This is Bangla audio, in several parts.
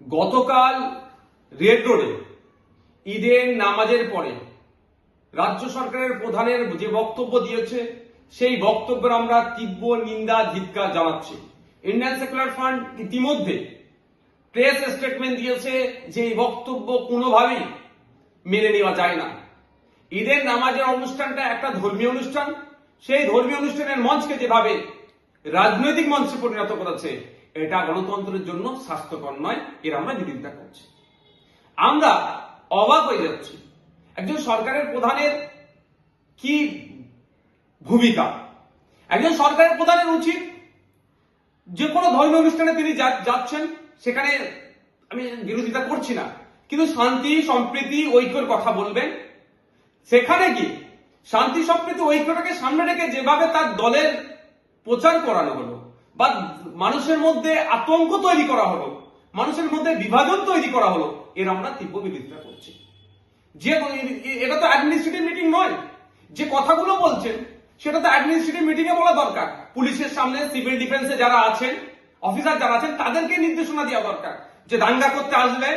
গতকাল রেড রোডে, ঈদের নামাজের পরে রাজ্য সরকারের প্রধানের যে বক্তব্য দিয়েছে, সেই বক্তব্যের আমরা তীব্র নিন্দা, ধিক্কার জানাচ্ছি। ইন্ডিয়ান সেকুলার ফান্ড ইতিমধ্যে প্রেস স্টেটমেন্ট দিয়েছে যে এই বক্তব্য কোনোভাবেই মেনে নেওয়া যায় না। ঈদের নামাজের অনুষ্ঠানটা একটা ধর্মীয় অনুষ্ঠান। সেই ধর্মীয় অনুষ্ঠানের মঞ্চকে যেভাবে রাজনৈতিক মঞ্চে পরিণত করেছে এটা গণতন্ত্রের জন্য স্বাস্থ্যকর নয়, এর আমরা বিরোধিতা করছি। আমরা অবাক হয়ে যাচ্ছি। একজন সরকারের প্রধানের কি ভূমিকা? একজন সরকারের প্রধানের উচিত যে কোনো ধর্মীয় অনুষ্ঠানে তিনি যাচ্ছেন, সেখানে আমি বিরোধিতা করছি না। কিন্তু শান্তি, সম্প্রীতি, ঐক্যর কথা বলবেন। সেখানে কি শান্তি, সম্প্রীতি, ঐক্যটাকে সামনে রেখে যেভাবে তার দলের প্রচার করানো হলো বা মানুষের মধ্যে আতঙ্ক তৈরি করা হলো, মানুষের মধ্যে বিভাজন তৈরি করা হলো, এর আমরা তীব্র বিরোধিতা করছি। যে এটা তো অ্যাডমিনিস্ট্রেটিভ মিটিং নয়। যে কথাগুলো বলছেন, সেটা তো অ্যাডমিনিস্ট্রেটিভ মিটিং এ বলা দরকার। পুলিশের সামনে সিভিল ডিফেন্সে যারা আছেন অফিসার যারা আছেন, তাদেরকে নির্দেশনা দেওয়া দরকার যে দাঙ্গা করতে আসলে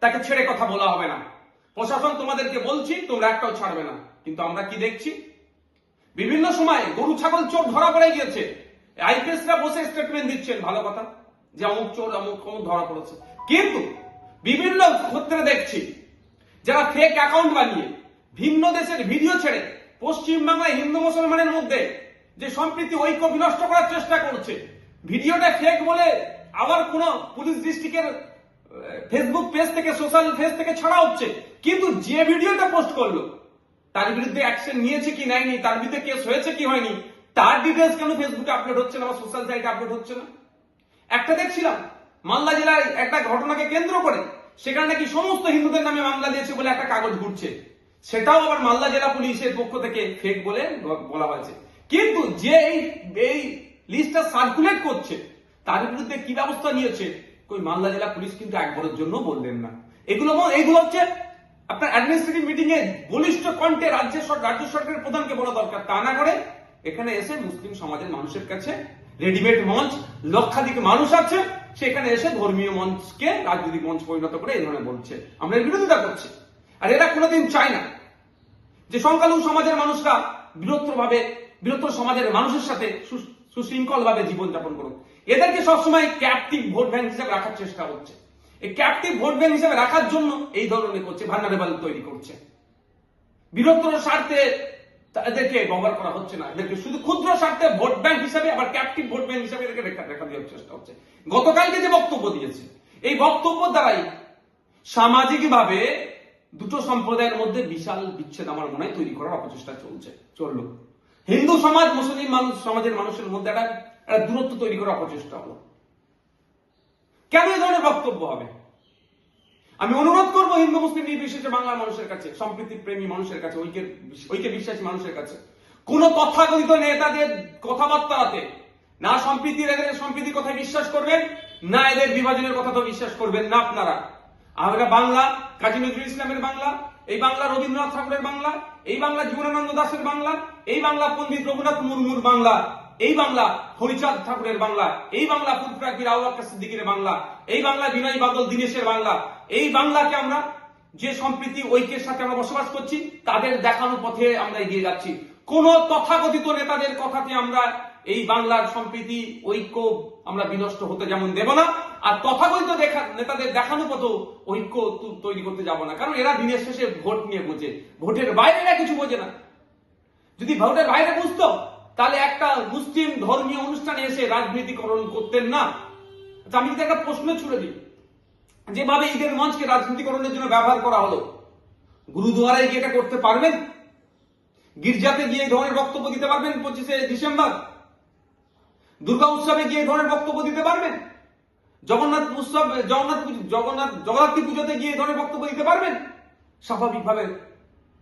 তাকে ছেড়ে কথা বলা হবে না। প্রশাসন তোমাদেরকে বলছি, তোমরা একটাও ছাড়বে না। কিন্তু আমরা কি দেখছি? বিভিন্ন সময় গরু, ছাগল, চোর ধরা পড়ে গিয়েছে। আইপিএসরা বসে স্টেটমেন্ট দিচ্ছেন, ভালো কথা। যে অমুক চোর, অমুক অমুক ধরা পড়েছে। কিন্তু বিভিন্ন ক্ষেত্রে দেখছি, যারা ফেক অ্যাকাউন্ট বানিয়ে ভিন্ন দেশের ভিডিও ছেড়ে পশ্চিমবাংলায় হিন্দু মুসলমানের মধ্যে যে সম্প্রীতি, ঐক্য বিনষ্ট করার চেষ্টা করছে, ভিডিওটা ফেক বলে আবার কোন পুলিশ ডিস্ট্রিক্টের ফেসবুক পেজ থেকে সোশ্যাল পেজ থেকে ছাড়া হচ্ছে। কিন্তু যে ভিডিওটা পোস্ট করল, তার বিরুদ্ধে অ্যাকশন নিয়েছে কি নেয়নি, তার বিরুদ্ধে কেস হয়েছে কি হয়নি তার ডিটেলস কেন ফেসবুকে আপলোড হচ্ছে না বা সোশ্যাল সাইটে আপলোড হচ্ছে না? একটা দেখছিলাম, মালদা জেলায় একটা ঘটনাকে কেন্দ্র করে সেখানে নাকি সমস্ত হিন্দুদের নামে মামলা দিয়েছে বলে একটা কাগজ ঘুরছে। সেটাও আবার মালদা জেলা পুলিশের পক্ষ থেকে ফেক বলে বলা হয়েছে। কিন্তু যে এই এই লিস্টটা সার্কুলেট করছে, তার বিরুদ্ধে কি ব্যবস্থা নিয়েছে, কই মালদা জেলা পুলিশ কিন্তু একবারের জন্য বললেন না। এগুলো এগুলো হচ্ছে আপনার অ্যাডমিনিস্ট্রেটিভ মিটিং এ বলিষ্ঠ কণ্ঠে রাজ্য রাজ্য সরকারের প্রধানকে বলা দরকার। তা না করে এখানে এসে মুসলিম সমাজের মানুষের কাছে রেডিমেড মঞ্চ, লক্ষাধিক মানুষ আছে, সেখানে এসে ধর্মীয় মঞ্চকে রাজনৈতিক মঞ্চ পরিণত করে এই ধরনের বলছে। আমরা এর বিরোধিতা করছি। আর এরা কোনোদিন চায় না যে সংখ্যালঘু সমাজের মানুষরা বৃহত্তর ভাবে বৃহত্তর সমাজের মানুষের সাথে সুশৃঙ্খল ভাবে জীবনযাপন করুক। এদেরকে সবসময় ক্যাপটিভ ভোট ব্যাংক হিসেবে রাখার চেষ্টা হচ্ছে এই ক্যাপটিভ ভোট ব্যাংক হিসেবে রাখার জন্য এই ধরনের করছে ভান্ডারেবল তৈরি করছে। বৃহত্তর স্বার্থে এদেরকে ব্যবহার করা হচ্ছে না। এদেরকে শুধু ক্ষুদ্র স্বার্থে ভোট ব্যাংক হিসাবে, আবার ক্যাপটিভ ভোট ব্যাংক হিসাবে এদেরকে রেখা রেখা দেওয়ার চেষ্টা হচ্ছে। গতকালকে যে বক্তব্য দিয়েছে, এই বক্তব্য দ্বারাই সামাজিকভাবে দুটো সম্প্রদায়ের মধ্যে বিশাল বিচ্ছেদ আমার মনে হয় তৈরি করার অপচেষ্টা চলছে, চলল। হিন্দু সমাজ, মুসলিম মানুষ, সমাজের মানুষের মধ্যে একটা দূরত্ব তৈরি করার অপচেষ্টা হলো। কেন এই ধরনের বক্তব্য হবে? আমি অনুরোধ করব হিন্দু, মুসলিম, নির্বিশেষে বাংলার মানুষের কাছে, সম্প্রীতি প্রেমী মানুষের কাছে, ঐক্যের ঐক্যে বিশ্বাসী মানুষের কাছে। কোন তথাকথিত নেতাদের কথাবার্তাতে না সম্প্রীতি এদের সম্প্রীতির কথা বিশ্বাস করবেন, না এদের বিভাজনের কথা তো বিশ্বাস করবেন না আপনারা। আমরা বাংলা, কাজী নজরুল ইসলামের বাংলা, এই বাংলা রবীন্দ্রনাথ ঠাকুরের বাংলা, এই বাংলা জীবনানন্দ দাসের বাংলা, এই বাংলা পণ্ডিত রঘুনাথ মুর্মুর বাংলা। এই বাংলা, হরিচাঁদ ঠাকুরের বাংলা, এই বাংলা ফুলপ্রাকির আউ্বাক্কা সিদ্দিকের বাংলা, এই বাংলা বিনয় বাদল দীনেশের বাংলা, এই বাংলাকে আমরা যে সম্প্রীতি, ঐক্যের সাথে আমরা বসবাস করছি, তাদের দেখানো পথে আমরা এগিয়ে যাচ্ছি। কোন তথাকথিত নেতাদের কথাতে আমরা এই বাংলার সম্প্রীতি, ঐক্য আমরা বিনষ্ট হতে যেমন দেব না, আর তথাকথিত দেখা, নেতাদের দেখানো পথ ঐক্য তৈরি করতে যাব না। কারণ এরা দিনের শেষে ভোট নিয়ে বোঝে। ভোটের বাইরে কিছু বোঝে না। যদি ভোটের বাইরে বুঝতো তাহলে একটা মুসলিম ধর্মীয় অনুষ্ঠানে এসে রাজনীতিকরণ করতেন না। আচ্ছা, আমি যদি একটা প্রশ্ন ছুড়ে দিই। যেভাবে ঈদের মঞ্চকে রাজনীতিকরণের জন্য ব্যবহার করা হলো গুরুদুয়ারায় গিয়ে এটা করতে পারবেন? গির্জাতে গিয়ে এই ধরনের বক্তব্য দিতে পারবেন পঁচিশে ডিসেম্বর? দুর্গা উৎসবে গিয়ে এই ধরনের বক্তব্য দিতে পারবেন? জগন্নাথ উৎসব জগন্নাথ জগন্নাথ জগন্নাথী পুজোতে গিয়ে এই ধরনের বক্তব্য দিতে পারবেন? স্বাভাবিকভাবে।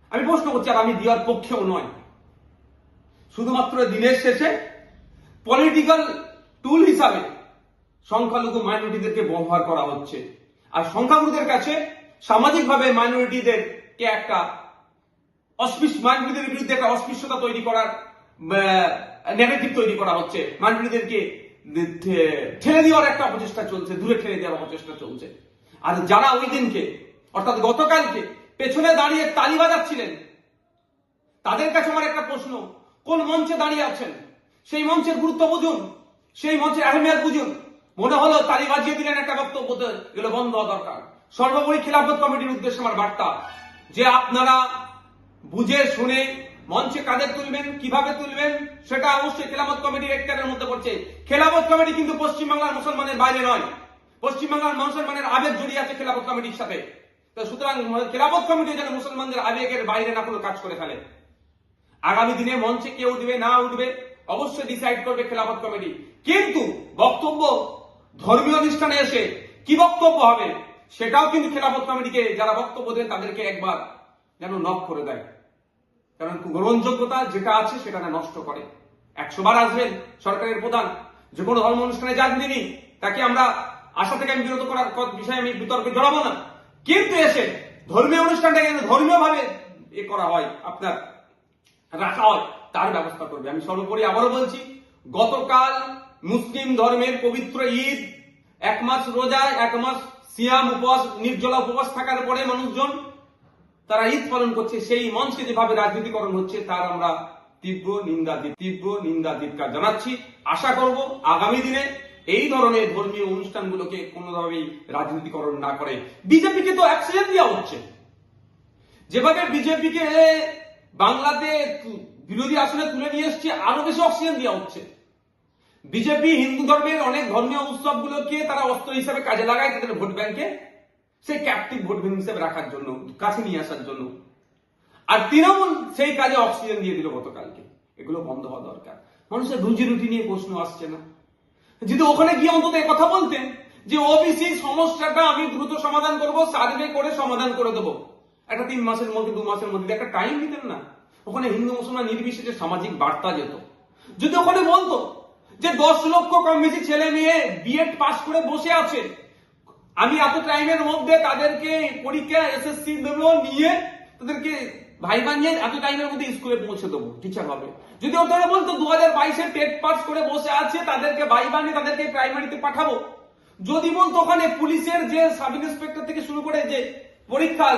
আমি প্রশ্ন করছি আর আমি দেওয়ার পক্ষেও নয়। শুধুমাত্র দিনের শেষে পলিটিক্যাল টুল হিসাবে সংখ্যালঘু মাইনরিটিদেরকে ব্যবহার করা হচ্ছে। আর সংখ্যাগুরুদের কাছে সামাজিকভাবে মাইনরিটিদেরকে একটা অস্পৃশ মাইনরিটিদের বিরুদ্ধে একটা অস্পৃশ্যতা তৈরি করার নেগেটিভ তৈরি করা হচ্ছে। মাইনরিটিদেরকে ঠেলে দেওয়ার একটা অপচেষ্টা চলছে, দূরে ঠেলে দেওয়ার অপচেষ্টা চলছে। আর যারা ওই দিনকে, অর্থাৎ গতকালকে পেছনে দাঁড়িয়ে তালি বাজাচ্ছিলেন, তাদের কাছে আমার একটা প্রশ্ন কোন মঞ্চে দাঁড়িয়ে আছেন? সেই মঞ্চের গুরুত্ব বুঝুন। সেই মঞ্চের আহমেদ বুঝুন। মনে হলো তালি বাজিয়ে দিলেন একটা বক্তব্য এগুলো বন্ধ হওয়া দরকার। সর্বোপরি খিলাফত কমিটির উদ্দেশ্যে আমার বার্তা, যে আপনারা বুঝে শুনে মঞ্চে কাদের তুলবেন, কীভাবে তুলবেন, সেটা অবশ্যই খেলাফত কমিটির এক্টারের মধ্যে পড়ছে। খেলাফত কমিটি কিন্তু পশ্চিমবাংলার মুসলমানের বাইরে নয়। পশ্চিমবাংলার মুসলমানের আবেগ জড়িয়ে আছে খেলাফত কমিটির সাথে। তো সুতরাং খেলাফত কমিটি যেন মুসলমানদের আবেগের বাইরে না কোনো কাজ করে ফেলে। আগামী দিনে মঞ্চে কে উঠবে, না উঠবে, অবশ্যই ডিসাইড করবে খেলাফত কমিটি। কিন্তু বক্তব্য ধর্মীয় অনুষ্ঠানে এসে কি বক্তব্য হবে, সেটাও কিন্তু খেলাফত কমিটিকে, যারা বক্তব্য দেন তাদেরকে একবার যেন নক করে দেয়। কারণ গ্রহণযোগ্যতা যেটা আছে সেটা না নষ্ট করে। একশো বার আসবেন সরকারের প্রধান, যে কোনো ধর্ম অনুষ্ঠানে যান তিনি, তাকে আমরা আশা থেকে আমি বিরত করার বিষয়ে আমি বিতর্কে জড়াবো না। কিন্তু এসে ধর্মীয় অনুষ্ঠানটাকে ধর্মীয় ভাবে এ করা হয় আপনার। রাখা হয় তার ব্যবস্থা করবে। আমি সর্বোপরি আবারও বলছি, গতকাল মুসলিম ধর্মের পবিত্র ঈদ, এক মাস রোজা এক মাস সিয়াম উপবাস নির্জলা উপবাস থাকার পরে মানুষজন তারা ঈদ পালন করছে, সেই মঞ্চে যেভাবে রাজনীতিকরণ হচ্ছে, তার আমরা তীব্র নিন্দা তীব্র নিন্দা, ধিক্কার জানাচ্ছি। আশা করব আগামী দিনে এই ধরনের ধর্মীয় অনুষ্ঠানগুলোকে কোনোভাবেই রাজনীতিকরণ না করে। বিজেপিকে তো অ্যাক্সিডেন্ট দেওয়া হচ্ছে। যেভাবে বিজেপিকে বাংলাতে বিরোধী আসনে তুলে নিয়ে এসছে, আরও বেশি অক্সিজেন দেওয়া হচ্ছে। বিজেপি হিন্দু ধর্মের অনেক ধর্মীয় উৎসবগুলোকে তারা অস্ত্র হিসেবে কাজে লাগায় তাদের ভোট ব্যাংকে। সেই ক্যাপটিভ ভোট ব্যাংক হিসেবে রাখার জন্য, কাছে নিয়ে আসার জন্য। আর তৃণমূল সেই কাজে অক্সিজেন দিয়ে দিল গতকালকে। এগুলো বন্ধ হওয়া দরকার। মানুষের রুজি রুটি নিয়ে প্রশ্ন আসছে না। যদি ওখানে গিয়ে অন্তত কথা বলতেন যে, ওবিসি সমস্যাটা আমি দ্রুত সমাধান করব, সার্ভে করে সমাধান করে দেবো। একটা তিন মাসের মধ্যে, দু মাসের মধ্যে, একটা টাইম দিতেন না। ওখানে হিন্দু, মুসলমান নির্বিশেষে সামাজিক বার্তা যেত। যদি ওখানে বলতো যে দশ লক্ষ কম বেশি ছেলে মেয়ে বিএড পাশ করে বসে আছে, আমি এত টাইমের মধ্যে তাদেরকে পরীক্ষা এসএসসি দেবো, নিয়ে তাদেরকে ভাই বানিয়ে এত টাইমের মধ্যে স্কুলে পৌঁছে দেবো টিচার হবে। যদি ওদের বলতো দু হাজার বাইশে টেট পাস করে বসে আছে, তাদেরকে ভাই বানিয়ে তাদেরকে প্রাইমারিতে পাঠাবো। যদি বলতো ওখানে পুলিশের যে সাব ইন্সপেক্টর থেকে শুরু করে যে পরীক্ষা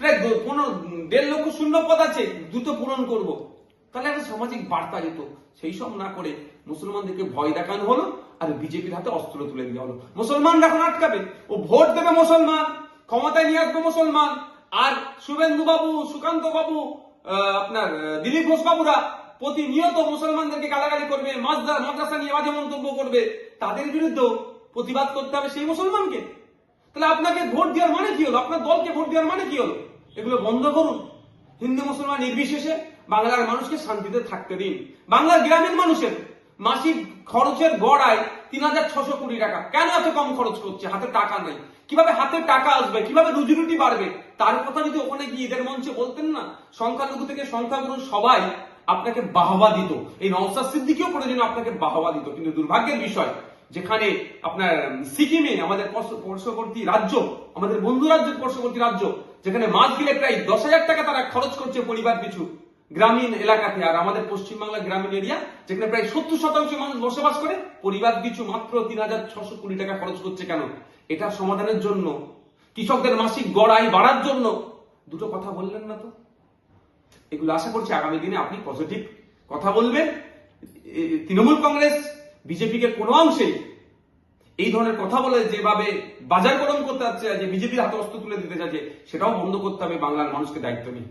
প্রায় পনেরো দেড় লক্ষ শূন্য পদ আছে দ্রুত পূরণ করব। তাহলে একটা সামাজিক বার্তা যেত। সেই সব না করে মুসলমানদেরকে ভয় দেখানো হলো আর বিজেপির হাতে অস্ত্র তুলে দেওয়া হলো। মুসলমানরা এখন আটকাবে। ও ভোট দেবে মুসলমান, ক্ষমতায় নিয়ে আসবে মুসলমান। আর শুভেন্দু বাবু, সুকান্ত বাবু আপনার দিলীপ ঘোষ বাবুরা প্রতিনিয়ত মুসলমানদেরকে গালাগালি করবে মাদ্রা- মাদ্রাসা নিয়ে বাজে মন্তব্য করবে। তাদের বিরুদ্ধে প্রতিবাদ করতে হবে সেই মুসলমানকে। তাহলে আপনাকে ভোট দেওয়ার মানে কি হলো? আপনার দলকে ভোট দেওয়ার মানে কি হলো? এগুলো বন্ধ করুন। হিন্দু, মুসলমান নির্বিশেষে বাংলার মানুষকে শান্তিতে থাকতে দিন। বাংলার গ্রামের মানুষের মাসিক খরচের গড় আয় তিন হাজার ছশো কোটি টাকা। কেন এত কম খরচ করছে? হাতে টাকা নেই। কীভাবে হাতে টাকা আসবে? কীভাবে রুজি রুটি বাড়বে? তার কথা যদি ওখানে গিয়ে ঈদের মঞ্চে বলতেন না, সংখ্যালঘু থেকে সংখ্যাগুরু সবাই আপনাকে বাহবা দিত। এই নওসাদ সিদ্দিকিও প্রয়োজনে আপনাকে বাহবা দিত। কিন্তু দুর্ভাগ্যের বিষয় যেখানে আপনার সিকিমে আমাদের পার্শ্ববর্তী রাজ্য, আমাদের বন্ধু রাজ্যের পার্শ্ববর্তী রাজ্য, যেখানে মাছ গেলে প্রায় দশ হাজার টাকা তারা খরচ করছে পরিবার পিছু, গ্রামীণ এলাকাতে। আর আমাদের পশ্চিমবাংলা গ্রামীণ এরিয়া, যেখানে প্রায় সত্তর শতাংশ মানুষ বসবাস করে, পরিবার পিছু মাত্র তিন হাজার ছশো কোটি টাকা খরচ করছে কেন? এটা সমাধানের জন্য, কৃষকদের মাসিক গড় আয় বাড়ার জন্য। দুটো কথা বললেন না তো? এগুলো আশা করছি আগামী দিনে আপনি পজিটিভ কথা বলবেন। তৃণমূল কংগ্রেস বিজেপিকে কোনো অংশে এই ধরনের কথা বলে যেভাবে বাজার গরম করতে যাচ্ছে যে বিজেপির হাতে অস্ত্র তুলে দিতে চাচ্ছে, সেটাও বন্ধ করতে হবে বাংলার মানুষকে দায়িত্ব নিয়ে।